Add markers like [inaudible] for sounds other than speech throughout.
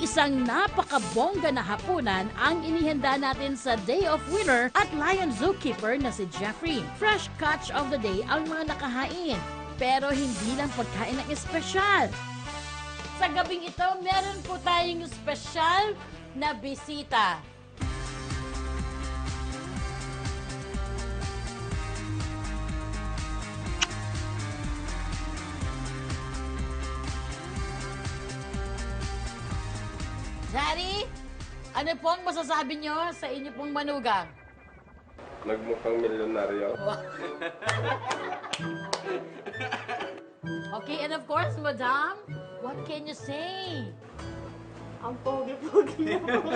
isang napakabongga na hapunan ang inihanda natin sa Day of Winner at Lion Zookeeper na si Jeffrey. Fresh catch of the day ang mga nakahain. Pero hindi lang pagkain ng espesyal. Sa gabing ito, meron po tayong espesyal na bisita. Daddy, ano po ang masasabi nyo sa inyo pong manugang? Nagmukhang milyonaryo. [laughs] Okay, and of course, Madam, what can you say? Ang pogi-pogi po. [laughs]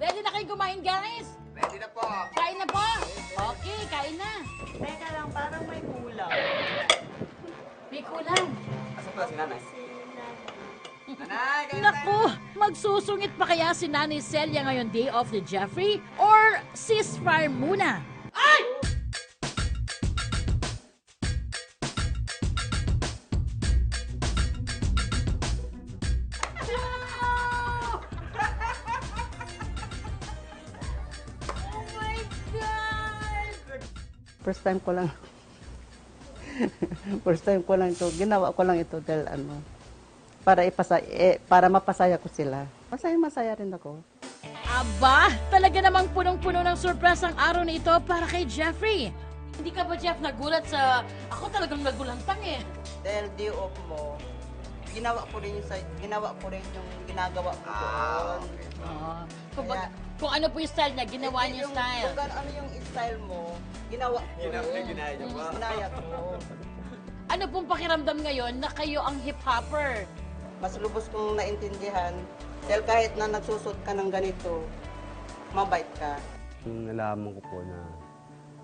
Ready na kayo kumain, guys? Ready na po. Kain na po? Okay, kain na. Teka lang, parang may kulang. May kulang. Asa pala? Si Nanay. Naku, magsusungit pa kaya si Nanay Celia ngayon day off ni Jeffrey? Or ceasefire muna? Ay! No! Oh my God! First time ko lang. [laughs] First time ko lang ito. Ginawa ko lang ito dahil ano, para ipasa eh, para mapasaya ko sila. Masaya masaya rin ako. Aba, talaga namang punong-puno ng surprise ang araw na ito para kay Jeffrey. Hindi ka ba, Jeff, nagulat sa... Ako talagang nagulantang eh. Dahil day off mo, ginawa ko rin yung sa- ginawa ko rin yung ginagawa ko. Kung, Kaya- bag- kung ano po yung style niya, ginawa Eh, niya yung style. Kung ano yung style mo, ginawa ko Ginawa- rin. ginaya ba? Ginaya ko. Ano pong pakiramdam ngayon na kayo ang hip-hopper? Mas lubos kong naintindihan dahil kahit na nagsusot ka ng ganito, mabait ka. Yung nalaman ko po na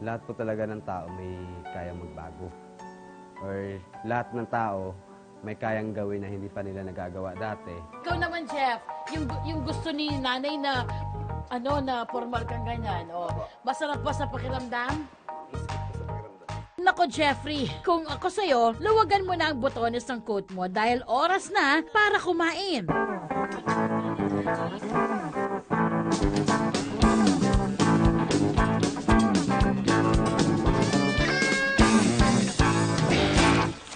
lahat po talaga ng tao may kayang magbago. Or lahat ng tao may kayang gawin na hindi pa nila nagagawa dati. Ikaw naman, Jeff, yung, yung gusto ni nanay na ano na formal kang ganyan. O, masarap ba sa pakiramdam? Nako, Jeffrey, kung ako sa'yo, luwagan mo na ang botones ng coat mo dahil oras na para kumain.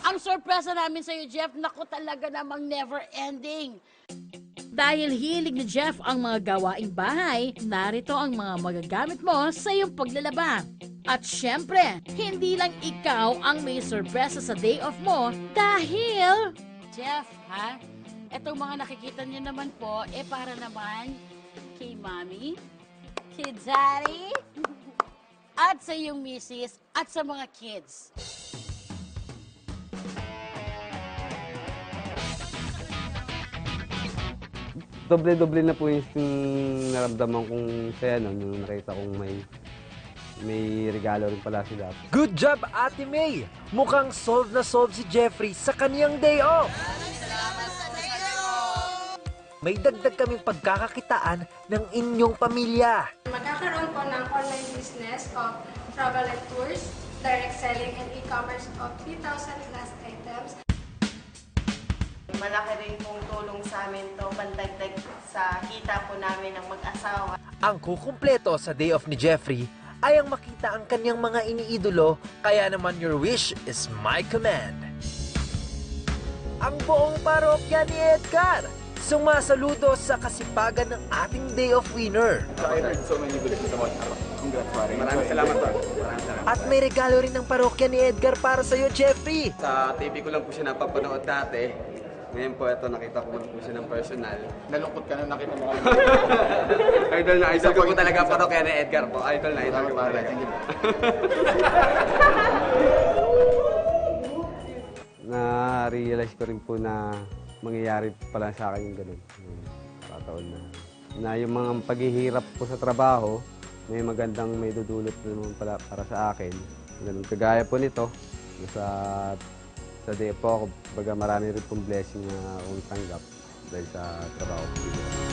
Ang sorpresa namin sa'yo, Jeff, naku talaga namang never ending. Dahil hilig ni Jeff ang mga gawaing bahay, narito ang mga magagamit mo sa iyong paglalaba. At syempre, hindi lang ikaw ang may sorpresa sa day off mo dahil... Jeff, ha? Etong mga nakikita niyo naman po, eh para naman kay Mami, kay Daddy, at sa iyong misis, at sa mga kids. Doble-doble na po yung naramdaman kong saya no, nung nakita kong may may regalo rin pala sila. Good job, Ate May! Mukhang solve na solve si Jeffrey sa kaniyang day off. May dagdag kaming pagkakakitaan ng inyong pamilya. Magkakaroon po ng online business of travel and tours, direct selling and e-commerce of 3,000 plus items. Malaki rin pong tulong sa amin to, pandagdag sa kita po namin ng mag-asawa. Ang kukumpleto sa day off ni Jeffrey ay ang makita ang kanyang mga iniidolo, kaya naman your wish is my command. Ang buong parokya ni Edgar, sumasaludo sa kasipagan ng ating day off winner. Maraming salamat po. Maraming salamat. At may regalo rin ng parokya ni Edgar para sa iyo, Jeffrey. Sa TV ko lang po siya napapanood dati. Ngayon po, ito nakita ko lang po siya ng personal. Nalungkot ka na nakita mo [laughs] idol na idol ko po talaga po kaya ni Edgar po. Idol na idol ko po talaga. [laughs] Na-realize ko rin po na mangyayari pala sa akin yung ganun. Yung Kataon na, na yung mga paghihirap po sa trabaho, may magandang may dudulot naman pala para sa akin. Ganun. Kagaya po nito, sa sa day po ako, baga marami rin pong blessing na akong tanggap dahil sa trabaho ko. dito.